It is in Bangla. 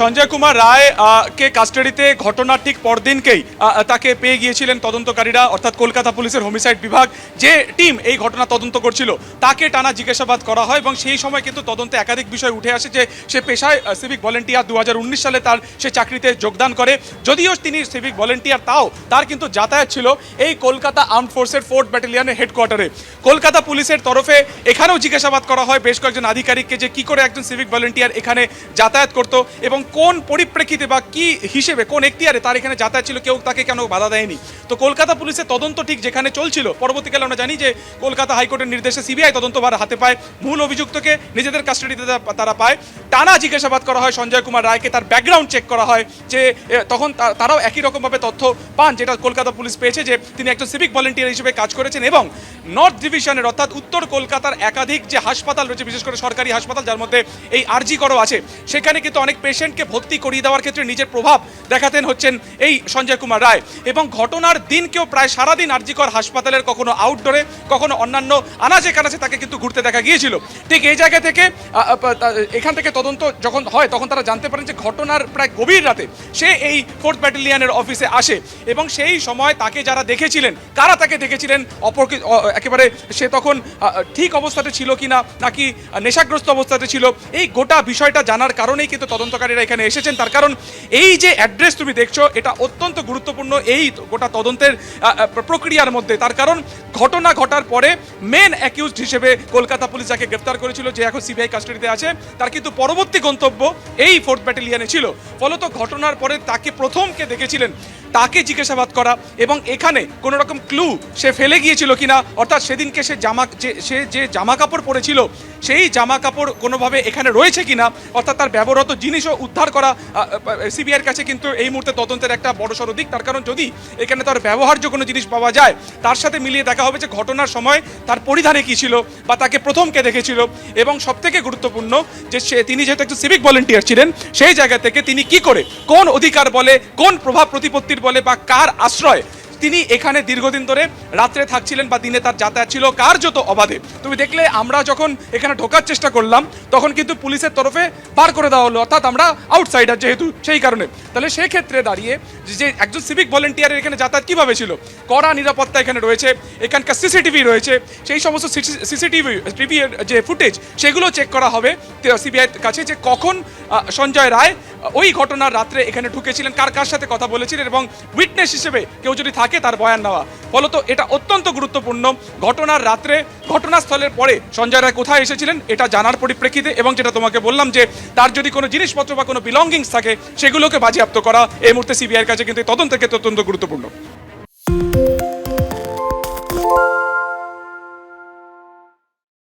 সঞ্জয় কুমার রায় কে কাস্টাডিতে ঘটনার ঠিক পরদিনকেই তাকে পেয়ে গিয়েছিলেন তদন্তকারীরা, অর্থাৎ কলকাতা পুলিশের হোমিসাইড বিভাগ। যে টিম এই ঘটনা তদন্ত করছিল, তাকে টানা জিজ্ঞাসাবাদ করা হয় এবং সেই সময় কিন্তু তদন্তে একাধিক বিষয় উঠে আসে যে, সে পেশায় সিভিক ভলেন্টিয়ার দু হাজার উনিশ সালে তার, সে চাকরিতে যোগদান করে। যদিও তিনি সিভিক ভলেন্টিয়ার তাও তার কিন্তু যাতায়াত ছিল এই কলকাতা আর্ম ফোর্সের ফোর্থ ব্যাটালিয়নের হেডকোয়ার্টারে কলকাতা পুলিশের তরফে এখানেও জিজ্ঞাসাবাদ করা হয়, বেশ কয়েকজন আধিকারিককে যে কি করে একজন সিভিক ভলেন্টিয়ার এখানে যাতায়াত করত এবং কোন পরিপ্রেক্ষিতে বা কি হিসেবে, কোন এখতিয়ারে তার এখানে যাতায়াত ছিল, কেউ তাকে কেন বাধা দেয়নি? তো কলকাতা পুলিশের তদন্ত ঠিক যেখানে চলছিল, পরবর্তীকালে আমরা জানি যে কলকাতা হাইকোর্টের নির্দেশে সিবিআই তদন্তভার হাতে পায়। মূল অভিযুক্তকে নিজেদের কাস্টাডিতে তারা পায়। টানা জিজ্ঞাসাবাদ করা হয়, সঞ্জয় কুমার রায়কে তার ব্যাকগ্রাউন্ড চেক করা হয়, যে তখন তারাও একই রকমভাবে তথ্য পান, যেটা কলকাতা পুলিশ পেয়েছে যে, তিনি একজন সিভিক ভলেন্টিয়ার হিসেবে কাজ করেছেন এবং নর্থ ডিভিশনের অর্থাৎ উত্তর কলকাতার একাধিক যে হাসপাতাল রয়েছে, বিশেষ করে সরকারি হাসপাতাল, যার মধ্যে এই আরজি করো আছে, সেখানে কিন্তু অনেক পেশেন্টকে ভর্তি করিয়ে দেওয়ার ক্ষেত্রে নিজের প্রভাব দেখাতেন হচ্ছেন এই সঞ্জয় কুমার রায়। এবং ঘটনার দিনকেও প্রায় সারাদিন আরজিকর হাসপাতালের কখনো আউটডোরে কখনো অন্যান্য আনাচে কানাচে তাকে কিন্তু ঘুরতে দেখা গিয়েছিল। ঠিক এই জায়গা থেকে এখান থেকে তদন্ত যখন হয়, তখন তারা জানতে পারেন যে ঘটনার প্রায় গভীর রাতে সে এই ফোর্থ ব্যাটালিয়নের অফিসে আসে এবং সেই সময় তাকে যারা দেখেছিলেন, কারা তাকে দেখেছিলেন? অপরকি, অ- একেবারে সে তখন ঠিক অবস্থাতে ছিল কিনা, নাকি নেশাগ্রস্ত অবস্থাতে ছিল, এই গোটা বিষয়টা জানার কারণেই কিন্তু তদন্তকারীরা এখানে এসেছেন। তার কারণ এই যে অ্যাড্রেস তুমি দেখছ, এটা অত্যন্ত গুরুত্বপূর্ণ এই গোটা তদন্তের প্রক্রিয়ার মধ্যে। তার কারণ ঘটনা ঘটার পরে মেন অ্যাকিউজড হিসেবে কলকাতা পুলিশ যাকে গ্রেপ্তার করেছিল, যে এখন সিবিআই কাস্টাডিতে আছে, তার কিন্তু পরবর্তী গন্তব্য এই ফোর্থ ব্যাটালিয়নে ছিল। ফলত ঘটনার পরে তাকে প্রথমকে দেখেছিলেন। তাকে জিজ্ঞাসাবাদ করা এবং এখানে কোনো রকম ক্লু সে ফেলে গিয়েছিল কিনা, অর্থাৎ সেদিনকে সে জামা সে যে জামা কাপড় পরেছিল, সেই জামা কাপড় কোনোভাবে এখানে রয়েছে কিনা, অর্থাৎ তার ব্যবহৃত জিনিসও উদ্ধার করা সিবিআইয়ের কাছে কিন্তু এই মুহূর্তে তদন্তের একটা বড়সড় দিক। তার কারণ যদি এখানে তার ব্যবহার্য কোনো জিনিস পাওয়া যায়, তার সাথে মিলিয়ে দেখা হবে যে ঘটনার সময় তার পরিধানে কী ছিল বা তাকে প্রথমকে দেখেছিল। এবং সবথেকে গুরুত্বপূর্ণ যে সে তিনি যেহেতু একজন সিভিক ভলেন্টিয়ার ছিলেন, সেই জায়গা থেকে তিনি কি করে, কোন অধিকার বলে, কোন প্রভাব প্রতিপত্তির বলে বা কার আশ্রয় তিনি এখানে দীর্ঘদিন ধরে রাত্রে থাকছিলেন বা দিনে তার যাতায়াত ছিল কার্যত অবাধে। তুমি দেখলে আমরা যখন এখানে ঢোকার চেষ্টা করলাম, তখন কিন্তু পুলিশের তরফে বার করে দেওয়া হলো, অর্থাৎ আমরা আউটসাইডার যেহেতু, সেই কারণে। তাহলে সেই ক্ষেত্রে দাঁড়িয়ে যে একজন সিভিক ভলেন্টিয়ারের এখানে যাতায়াত কীভাবে ছিল? কড়া নিরাপত্তা এখানে রয়েছে, এখানকার সিসিটিভি রয়েছে, সেই সমস্ত সিসিটিভি টিভি যে ফুটেজ সেগুলো চেক করা হবে। সিবিআই কাছে যে কখন সঞ্জয় রায় ওই ঘটনার রাত্রে এখানে ঢুকেছিলেন। কার কার সাথে কথা বলেছিলেন এবং উইটনেস হিসেবে কেউ যদি থাকে তার বয়ান নেওয়া। ফলত এটা অত্যন্ত গুরুত্বপূর্ণ। ঘটনার রাত্রে, ঘটনাস্থলের পরে সঞ্জয় রায় কোথায় এসেছিলেন, এটা জানার পরিপ্রেক্ষিতে এবং যেটা তোমাকে বললাম যে, তার যদি কোনো জিনিসপত্র বা কোনো বিলঙ্গিংস থাকে, সেগুলোকে বাজেয়াপ্ত করা। এই মুহূর্তে সিবিআইয়ের কাছে কিন্তু তদন্তের ক্ষেত্রে অত্যন্ত গুরুত্বপূর্ণ।